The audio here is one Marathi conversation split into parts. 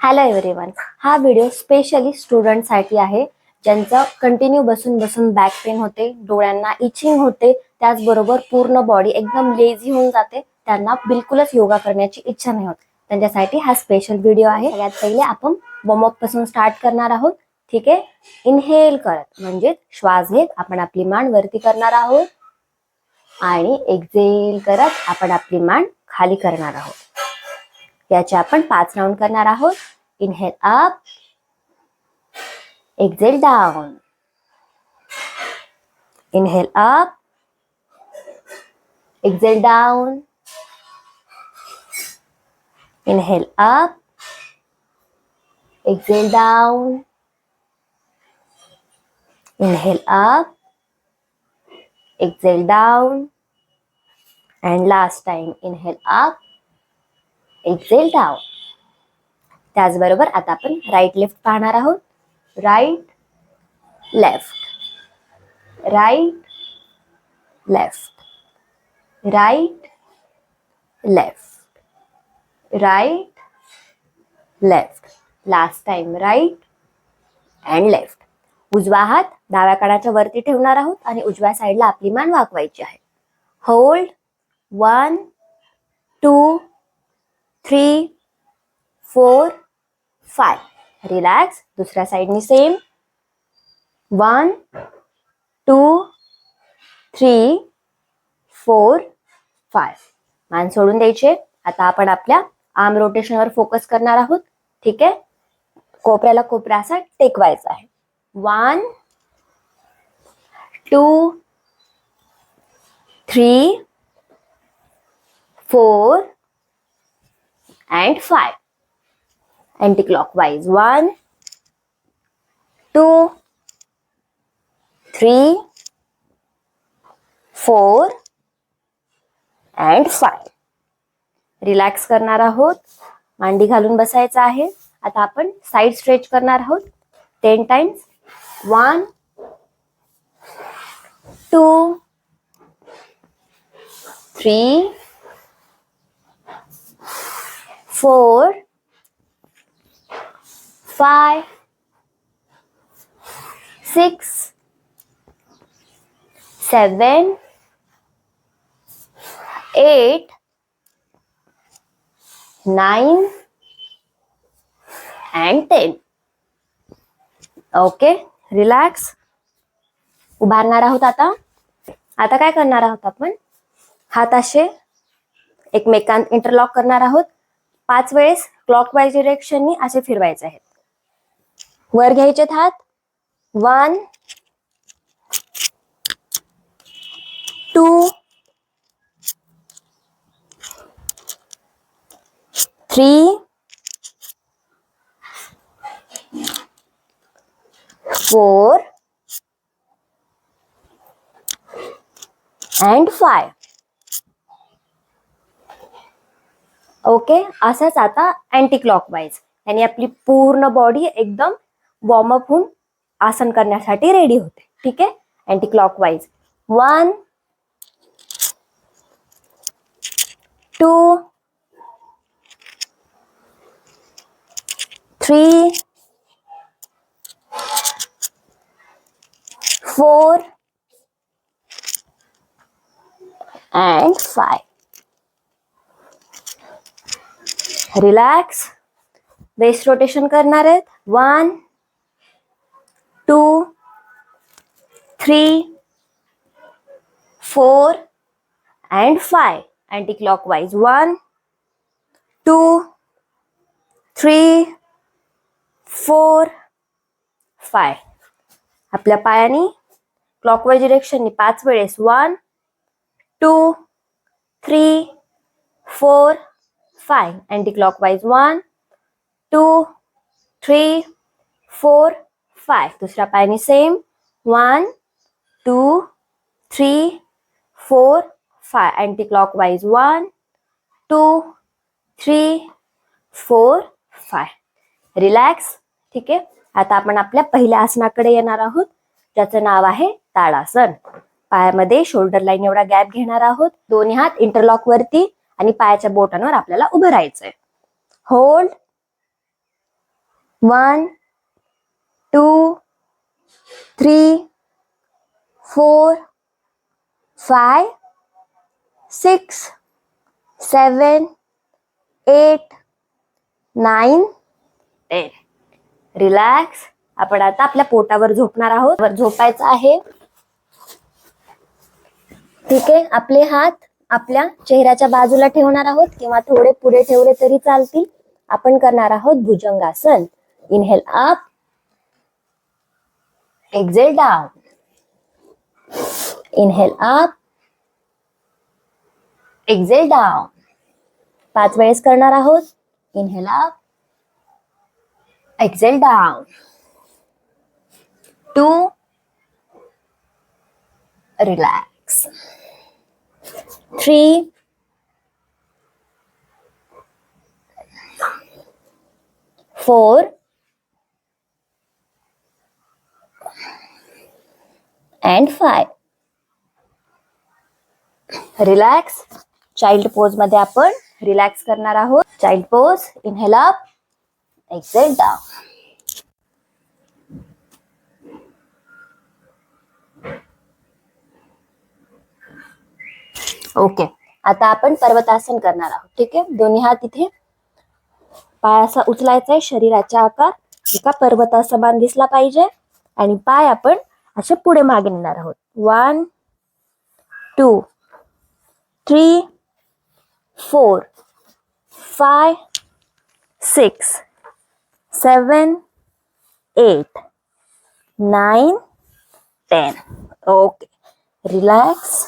हॅलो एव्हरीवन हा व्हिडिओ स्पेशली स्टुडंटसाठी आहे. ज्यांचं कंटिन्यू बसून बसून बॅक पेन होते डोळ्यांना इचिंग होते त्याचबरोबर पूर्ण बॉडी एकदम लेझी होऊन जाते त्यांना बिलकुलच योगा करण्याची इच्छा नाही होत. त्यांच्यासाठी हा स्पेशल व्हिडिओ आहे. सगळ्यात पहिले आपण वॉर्मअपपासून स्टार्ट करणार आहोत. ठीक आहे? इनहेल करत म्हणजे श्वास घेत आपण आपली मान वरती करणार आहोत. आणि एक्झेल करत आपण आपली मान खाली करणार आहोत. याचे आपण पाच राऊंड करणार आहोत. Inhale up exhale down inhale up exhale down inhale up exhale down inhale up exhale down and last time inhale up exhale down त्याचबरोबर आता आपण राईट लेफ्ट पाहणार आहोत. Right left right left right left right left last time right and left उजवा हात डाव्या कानाच्या वरती ठेवणार आहोत आणि उजव्या साईडला आपली मान वाकवायची आहे. Hold one two three four five. Relax. दुसऱ्या साईडनी same. One two three four five. मान सोडून द्यायचे. आता आपण आपल्या आर्म रोटेशनवर फोकस करणार आहोत. ठीक आहे? कोपऱ्याला कोपरा असा टेकवायचा आहे. One two three four and 5 Anticlockwise 1 2 3 4 and 5 relax करणार आहोत. मांडी घालून बसायचं आहे. आता आपण साईड स्ट्रेच करणार आहोत. Ten times one two three four, five, six, seven, eight, nine, and ten. Okay relax उभारणार आहोत आता. आता काय करणार आहोत आपण? हात असे एकमेकांत इंटरलॉक करणार आहोत. पाच वेळेस क्लॉकवाईज डिरेक्शननी असे फिरवायचे आहेत. वर घ्यायचे हात one two three four and five okay? असंच आता अँटी क्लॉकवाईज आणि आपली पूर्ण बॉडी एकदम वॉर्मअप होऊन आसन करण्यासाठी रेडी होते. ठीक आहे? Anticlockwise one two three four and five relax waist rotation करणार आहेत. One two three four and five anticlockwise one two three four five आपल्या पायानी क्लॉकवाईज डिरेक्शननी पाच वेळेस. One two three four five anticlockwise one two three four five दुसऱ्या पायाने same one two three four five anticlockwise one two three four five relax ठीक आहे? आता आपण आपल्या पहिल्या आसनाकडे येणार आहोत. ज्याचं नाव आहे ताडासन. पायामध्ये शोल्डर लाईन एवढा गॅप घेणार आहोत. दोन्ही हात इंटरलॉक वरती. आणि पायाच्या बोटांवर आपल्याला उभं राहायचंय. Hold one two three four five six seven eight nine ten relax आपण आता आपल्या पोटावर झोपणार आहोत. झोपायचं आहे. ठीक आहे? आपले हात आपल्या चेहऱ्याच्या बाजूला ठेवणार आहोत किंवा थोडे पुढे ठेवले तरी चालतील. आपण करणार आहोत भुजंगासन. Inhale up exhale down inhale up exhale down पाच वेळेस करणार आहोत. Inhale up exhale down two relax three, four, and five. Relax child pose मध्ये आपण रिलॅक्स करणार आहोत. Child pose inhale up exhale down okay. आता आपण पर्वतासन करणार आहोत ठीक आहे? दोन्ही हात इथे. पाय असा उचलायचा आहे शरीराचा आकार एका पर्वता समान दिसला पाहिजे. आणि पाय आपण असे पुढे मागे नेणार आहोत. One two three four five six seven eight nine ten okay relax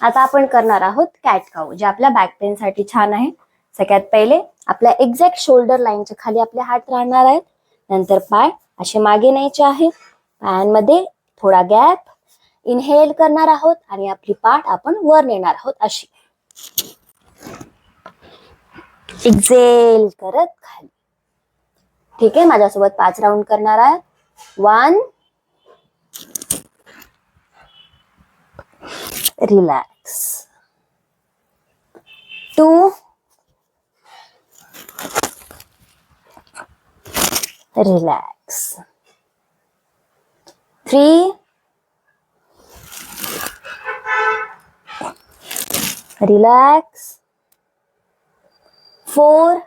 आता आपण करणार आहोत कॅट काऊ जे आपल्या बॅक पेन साठी छान आहे. सगळ्यात पहिले आपल्या एक्झॅक्ट शोल्डर लाईनच्या खाली आपले हात राहणार आहेत. नंतर पाय असे मागे न्यायचे आहेत पायांमध्ये थोडा गॅप इनहेल करणार आहोत आणि आपली पाठ आपण वर नेणार आहोत अशी. एक्झेल करत खाली. ठीक आहे माझ्यासोबत पाच राऊंड करणार आहे one relax. Two, relax. Three, relax. Four,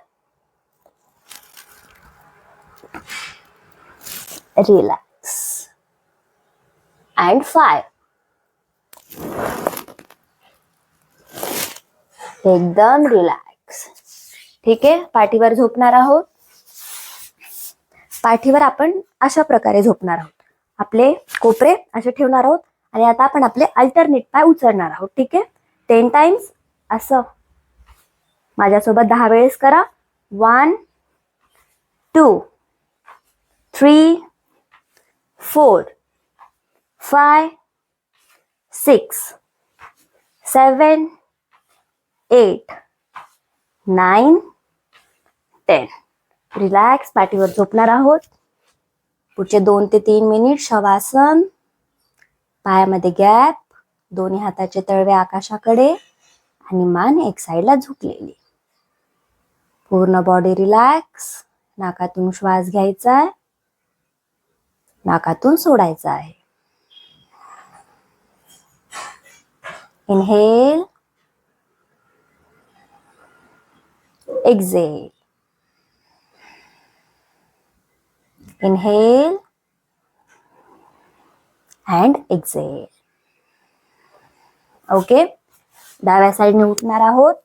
relax. And five. एकदम रिलॅक्स ठीक आहे? पाठीवर झोपणार आहोत. पाठीवर आपण अशा प्रकारे झोपणार आहोत. आपले कोपरे असे ठेवणार आहोत आणि आता आपण आपले अल्टरनेट पाय उचलणार आहोत. ठीक आहे? टेन टाइम्स असं. माझ्यासोबत दहा वेळेस करा. One two three four five six seven eight nine ten. Relax पाठीवर झोपणार आहोत. पुढचे दोन ते तीन मिनिट शवासन. पायामध्ये गॅप. दोन्ही हाताचे तळवे आकाशाकडे. आणि मान एक साईडला झुकलेली. पूर्ण बॉडी रिलॅक्स नाकातून श्वास घ्यायचा आहे. नाकातून सोडायचा आहे. Inhale exhale. Inhale. And exhale. Okay डाव्या साईडने उठणार आहोत.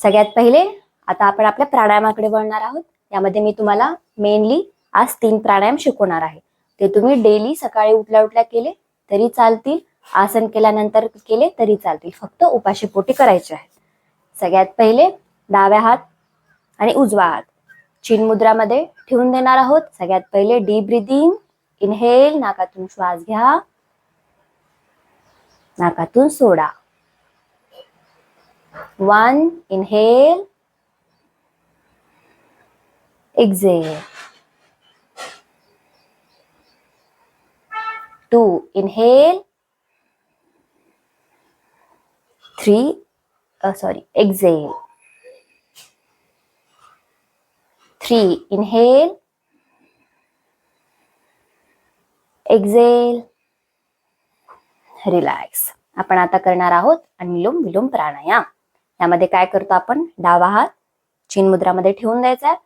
सगळ्यात पहिले आता आपण आपल्या प्राणायामाकडे वळणार आहोत. यामध्ये मी तुम्हाला मेनली आज तीन प्राणायाम शिकवणार आहे. ते तुम्ही डेली सकाळी उठल्या उठल्या केले तरी चालतील. आसन केल्यानंतर केले तरी चालतील. फक्त उपाशी पोटी करायचे आहेत. सगळ्यात पहिले डाव्या हात आणि उजवा हात. चीन मुद्रामध्ये ठेवून देणार आहोत. सगळ्यात पहिले डीप ब्रिदिंग इनहेल नाकातून श्वास घ्या. नाकातून सोडा. One inhale exhale two. Inhale three sorry sorry exhale. Three inhale exhale relax आपण आता करणार आहोत अनुलोम विलोम प्राणायाम. यामध्ये काय करतो आपण? डावा हात चीन मुद्रामध्ये ठेवून द्यायचा आहे.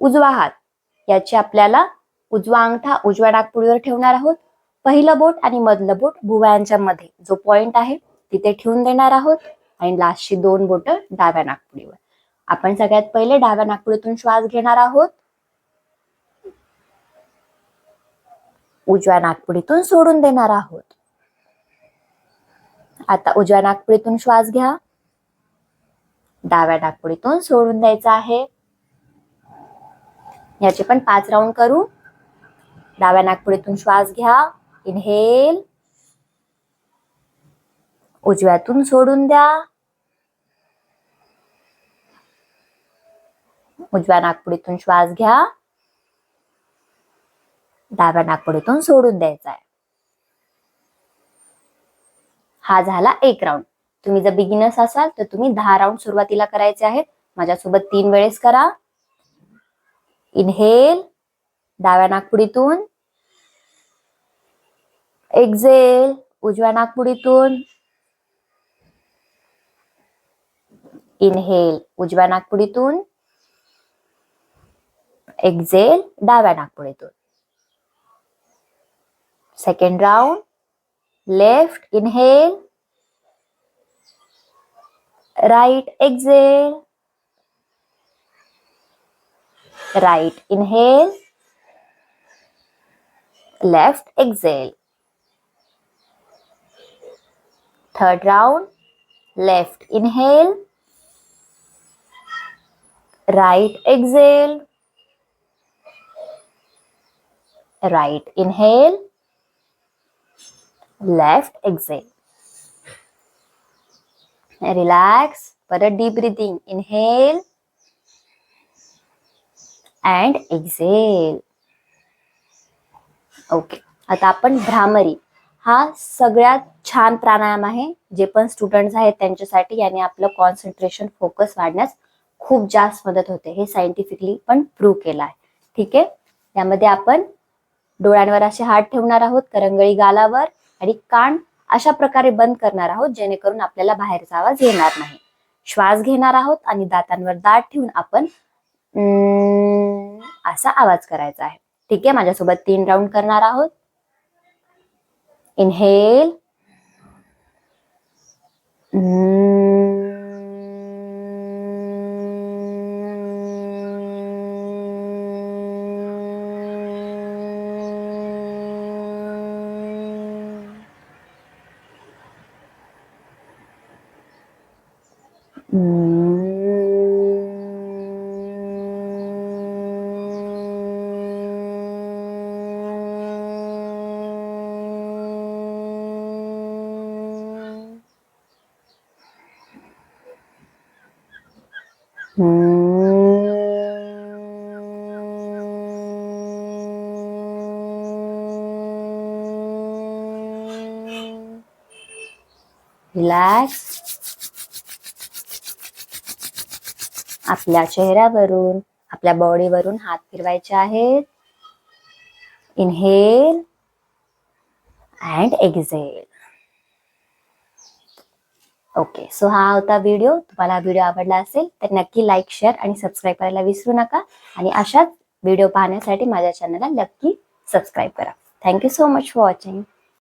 उजवा हात. याची आपल्याला उजवा अंगठा उजव्या नागपुडीवर ठेवणार आहोत. पहिलं बोट आणि मधलं बोट भुवयांच्या मध्ये. जो पॉइंट आहे तिथे ठेवून देणार आहोत. आणि लास्टची दोन बोट डाव्या नागपुडीवर. आपण सगळ्यात पहिले डाव्या नागपुडीतून श्वास घेणार आहोत. उजव्या नागपुडीतून सोडून देणार आहोत. आता उजव्या नागपुडीतून श्वास घ्या. डाव्या नागपुडीतून सोडून द्यायचा आहे. याचे पण पाच राऊंड करू. डाव्या नागपुडीतून श्वास घ्या. इनहेल उजव्यातून सोडून द्या. उजव्या नागपुडीतून श्वास घ्या. डाव्या नागपुडीतून सोडून द्यायचा आहे हा झाला एक राऊंड तुम्ही जर बिगिनर्स असाल तर तुम्ही दहा राऊंड सुरुवातीला करायचे आहेत. माझ्यासोबत तीन वेळेस करा. इनहेल डाव्या नागपुडीतून एक्झेल उजव्या नागपुडीतून इनहेल उजव्या नागपुडीतून एक्झेल डाव्या नागपुडीतून second round left inhale right, exhale. Right inhale left exhale. Third round left inhale right exhale right inhale left exhale relax परत deep breathing inhale and exhale okay आता आपण भ्रामरी हा सगळ्यात छान प्राणायाम आहे जे पण स्टुडंट्स आहेत त्यांच्यासाठी याने आपलं कॉन्सन्ट्रेशन फोकस वाढण्यास खूप जास्त मदत होते. हे सायंटिफिकली पण प्रूव्ह केलं आहे. ठीक आहे? यामध्ये आपण डोळ्यांवर असे हात ठेवणार आहोत करंगळी गालावर आणि कान अशा प्रकारे बंद करणार आहोत जेणेकरून आपल्याला बाहेरचा आवाज येणार नाही. श्वास घेणार आहोत आणि दातांवर दात ठेवून आपण असा आवाज करायचा आहे. ठीक आहे? माझ्यासोबत तीन राऊंड करणार आहोत. इनहेल रिलॅक्स आपल्या चेहऱ्यावरून आपल्या बॉडीवरून हात फिरवायचे आहेत. Inhale and exhale okay so हा होता व्हिडिओ तुम्हाला हा व्हिडिओ आवडला असेल तर नक्की लाईक शेअर आणि सबस्क्राईब करायला विसरू नका. आणि अशाच व्हिडिओ पाहण्यासाठी माझ्या चॅनलला नक्की सबस्क्राईब करा. Thank you so much for watching